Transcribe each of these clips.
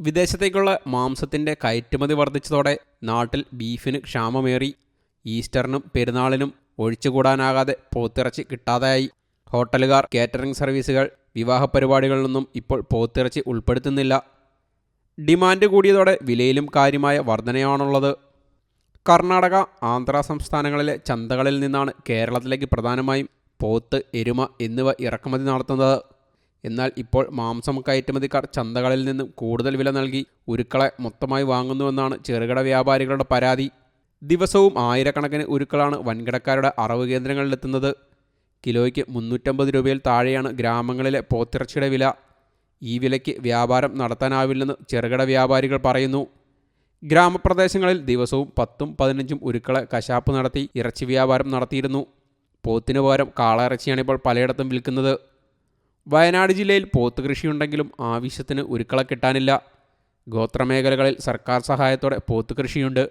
വിദേശത്തേക്കുള്ള മാംസത്തിന്റെ കയറ്റുമതി വർദ്ധിച്ചതോടെ നാട്ടിൽ ബീഫിന് ക്ഷാമമേറി. ഈസ്റ്ററിനും പെരുന്നാളിനും ഒഴിച്ചുകൂടാനാകാതെ പോത്തിറച്ചി കിട്ടാതെയായി. ഹോട്ടലുകാർ കാറ്ററിംഗ് സർവീസുകൾ വിവാഹ പരിപാടികളിലൊന്നും ഇപ്പോൾ പോത്തിറച്ചി ഉൾപ്പെടുത്തുന്നില്ല. ഡിമാൻഡ് കൂടിയതോടെ വിലയിലും കാര്യമായ വർധനയാണുള്ളത്. കർണാടക ആന്ധ്ര സംസ്ഥാനങ്ങളിലെ ചന്തകളിൽ നിന്നാണ് കേരളത്തിലേക്ക് പ്രധാനമായും പോത്ത് എരുമ എന്നിവ ഇറക്കുമതി നടത്തുന്നത്. എന്നാൽ ഇപ്പോൾ മാംസം കയറ്റുമതിക്കാർ ചന്തകളിൽ നിന്നും കൂടുതൽ വില നൽകി ഉരുക്കളെ മൊത്തമായി വാങ്ങുന്നുവെന്നാണ് ചെറുകിട വ്യാപാരികളുടെ പരാതി. ദിവസവും ആയിരക്കണക്കിന് ഉരുക്കളാണ് വൻകിടക്കാരുടെ അറവ് കേന്ദ്രങ്ങളിലെത്തുന്നത്. കിലോയ്ക്ക് മുന്നൂറ്റമ്പത് രൂപയിൽ താഴെയാണ് ഗ്രാമങ്ങളിലെ പോത്തിറച്ചിയുടെ വില. ഈ വിലയ്ക്ക് വ്യാപാരം നടത്താനാവില്ലെന്ന് ചെറുകിട വ്യാപാരികൾ പറയുന്നു. ഗ്രാമപ്രദേശങ്ങളിൽ ദിവസവും പത്തും പതിനഞ്ചും ഉരുക്കളെ കശാപ്പ് നടത്തി ഇറച്ചി വ്യാപാരം നടത്തിയിരുന്നു. പോത്തിനു പകരം കാളയിറച്ചിയാണ് ഇപ്പോൾ പലയിടത്തും വിൽക്കുന്നത്. വയനാട് ജില്ലയിൽ പോത്ത് കൃഷിയുണ്ടെങ്കിലും ആവശ്യത്തിന് ഉരുക്കള കിട്ടാനില്ല. ഗോത്രമേഖലകളിൽ സർക്കാർ സഹായത്തോടെ പോത്ത് കൃഷിയുണ്ട്.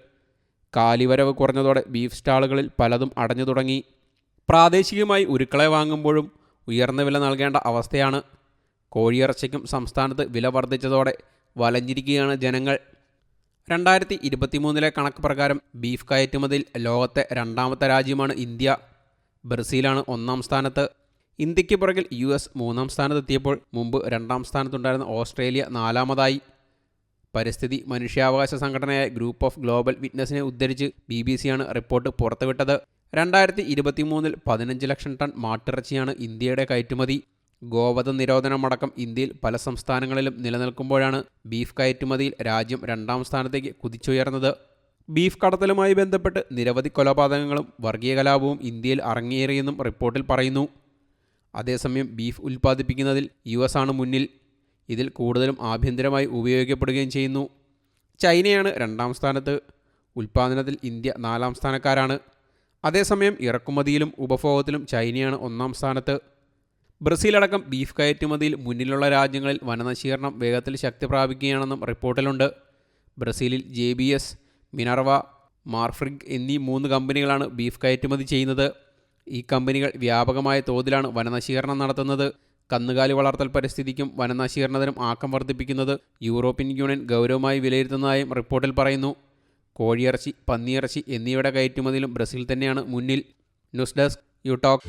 കാലിവരവ് കുറഞ്ഞതോടെ ബീഫ് സ്റ്റാളുകളിൽ പലതും അടഞ്ഞു തുടങ്ങി. പ്രാദേശികമായി ഉരുക്കളെ വാങ്ങുമ്പോഴും ഉയർന്ന വില നൽകേണ്ട അവസ്ഥയാണ്. കോഴിയിറച്ചിക്കും സംസ്ഥാനത്ത് വില വർദ്ധിച്ചതോടെ വലഞ്ഞിരിക്കുകയാണ് ജനങ്ങൾ. രണ്ടായിരത്തി ഇരുപത്തിമൂന്നിലെ കണക്ക് പ്രകാരം ബീഫ് കയറ്റുമതിയിൽ ലോകത്തെ രണ്ടാമത്തെ രാജ്യമാണ് ഇന്ത്യ. ബ്രസീലാണ് ഒന്നാം സ്ഥാനത്ത്. ഇന്ത്യയ്ക്ക് പുറകിൽ യു എസ് മൂന്നാം സ്ഥാനത്തെത്തിയപ്പോൾ മുമ്പ് രണ്ടാം സ്ഥാനത്തുണ്ടായിരുന്ന ഓസ്ട്രേലിയ നാലാമതായി. പരിസ്ഥിതി മനുഷ്യാവകാശ സംഘടനയായ ഗ്രൂപ്പ് ഓഫ് ഗ്ലോബൽ വിറ്റ്നസിനെ ഉദ്ധരിച്ച് ബി ബി സിയാണ് റിപ്പോർട്ട് പുറത്തുവിട്ടത്. രണ്ടായിരത്തി ഇരുപത്തിമൂന്നിൽ പതിനഞ്ച് ലക്ഷം ടൺ മാട്ടിറച്ചിയാണ് ഇന്ത്യയുടെ കയറ്റുമതി. ഗോവധ നിരോധനമടക്കം ഇന്ത്യയിൽ പല സംസ്ഥാനങ്ങളിലും നിലനിൽക്കുമ്പോഴാണ് ബീഫ് കയറ്റുമതിയിൽ രാജ്യം രണ്ടാം സ്ഥാനത്തേക്ക് കുതിച്ചുയർന്നത്. ബീഫ് കടത്തലുമായി ബന്ധപ്പെട്ട് നിരവധി കൊലപാതകങ്ങളും വർഗീയ കലാപവും ഇന്ത്യയിൽ അരങ്ങേറിയെന്നും റിപ്പോർട്ടിൽ പറയുന്നു. അതേസമയം ബീഫ് ഉൽപ്പാദിപ്പിക്കുന്നതിൽ യു എസ് ആണ് മുന്നിൽ. ഇതിൽ കൂടുതലും ആഭ്യന്തരമായി ഉപയോഗിക്കപ്പെടുകയും ചെയ്യുന്നു. ചൈനയാണ് രണ്ടാം സ്ഥാനത്ത്. ഉൽപ്പാദനത്തിൽ ഇന്ത്യ നാലാം സ്ഥാനക്കാരാണ്. അതേസമയം ഇറക്കുമതിയിലും ഉപഭോഗത്തിലും ചൈനയാണ് ഒന്നാം സ്ഥാനത്ത്. ബ്രസീലടക്കം ബീഫ് കയറ്റുമതിയിൽ മുന്നിലുള്ള രാജ്യങ്ങളിൽ വനനശീകരണം വേഗത്തിൽ ശക്തി പ്രാപിക്കുകയാണെന്നും റിപ്പോർട്ടിലുണ്ട്. ബ്രസീലിൽ J B S Minerva Marfrig എന്നീ മൂന്ന് കമ്പനികളാണ് ബീഫ് കയറ്റുമതി ചെയ്യുന്നത്. ഈ കമ്പനികൾ വ്യാപകമായ തോതിലാണ് വനനശീകരണം നടത്തുന്നത്. കന്നുകാലി വളർത്തൽ പരിസ്ഥിതിക്കും വനനശീകരണത്തിനും ആക്കം വർദ്ധിപ്പിക്കുന്നത് യൂറോപ്യൻ യൂണിയൻ ഗൗരവമായി വിലയിരുത്തുന്നതായും റിപ്പോർട്ടിൽ പറയുന്നു. കോഴിയിറച്ചി പന്നിയിറച്ചി എന്നിവയുടെ കയറ്റുമതിയിലും ബ്രസീൽ തന്നെയാണ് മുന്നിൽ. News desk you talk